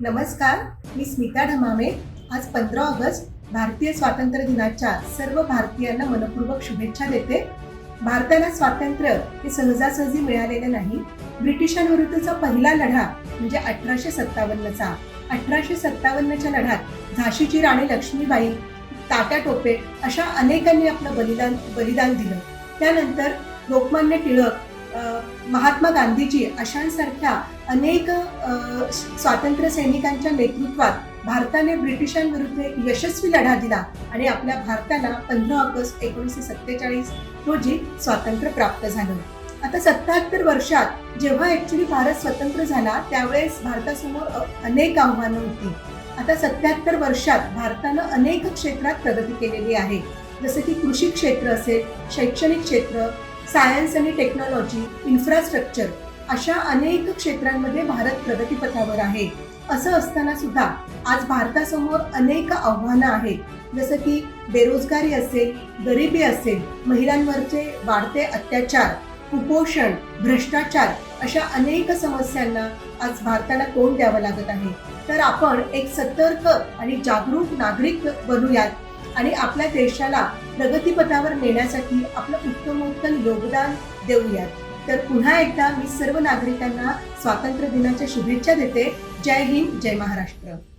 नमस्कार मी स्मिता ढमामे. आज पंधरा ऑगस्ट भारतीय स्वातंत्र्य दिनाच्या सर्व भारतीयांना मनपूर्वक शुभेच्छा देते. भारताला स्वातंत्र्य हे सहजासहजी मिळालेलं नाही. ब्रिटिशांविरुद्धचा पहिला लढा म्हणजे अठराशे सत्तावन्नचा. अठराशे सत्तावन्नच्या लढ्यात झाशीची राणी लक्ष्मीबाई तात्या टोपे अशा अनेकांनी आपलं बलिदान बलिदान दिलं. त्यानंतर लोकमान्य टिळक महात्मा गांधीजी अशांसारख्या अनेक स्वातंत्र्य सैनिकांच्या नेतृत्वात भारताने ब्रिटिशांविरुद्ध एक यशस्वी लढा दिला आणि आपल्या भारताला पंधरा ऑगस्ट एकोणीसशे सत्तेचाळीस रोजी स्वातंत्र्य प्राप्त झालं. आता सत्याहत्तर वर्षात जेव्हा ऍक्च्युली भारत स्वतंत्र झाला त्यावेळेस भारतासमोर अनेक आव्हानं होती. आता सत्याहत्तर वर्षात भारतानं अनेक क्षेत्रात प्रगती केलेली आहे. जसं की कृषी क्षेत्र असेल शैक्षणिक क्षेत्र सायन्स आणि टेक्नॉलॉजी इन्फ्रास्ट्रक्चर अशा अनेक क्षेत्रांमध्ये भारत प्रगतीपथावर आहे. असं असताना सुद्धा आज भारतासमोर अनेक आव्हानं आहेत. जसं की बेरोजगारी असेल गरिबी असेल महिलांवरचे वाढते अत्याचार कुपोषण भ्रष्टाचार अशा अनेक समस्यांना आज भारताला तोंड द्यावं लागत आहे. तर आपण एक सतर्क आणि जागरूक नागरिक बनूयात. आणि आपल्या देशाला प्रगतीपथावर नेण्यासाठी आपलं उत्तमोत्तम योगदान देऊयात. तर पुन्हा एकदा मी सर्व नागरिकांना स्वातंत्र्य दिनाच्या शुभेच्छा देते. जय हिंद जय महाराष्ट्र.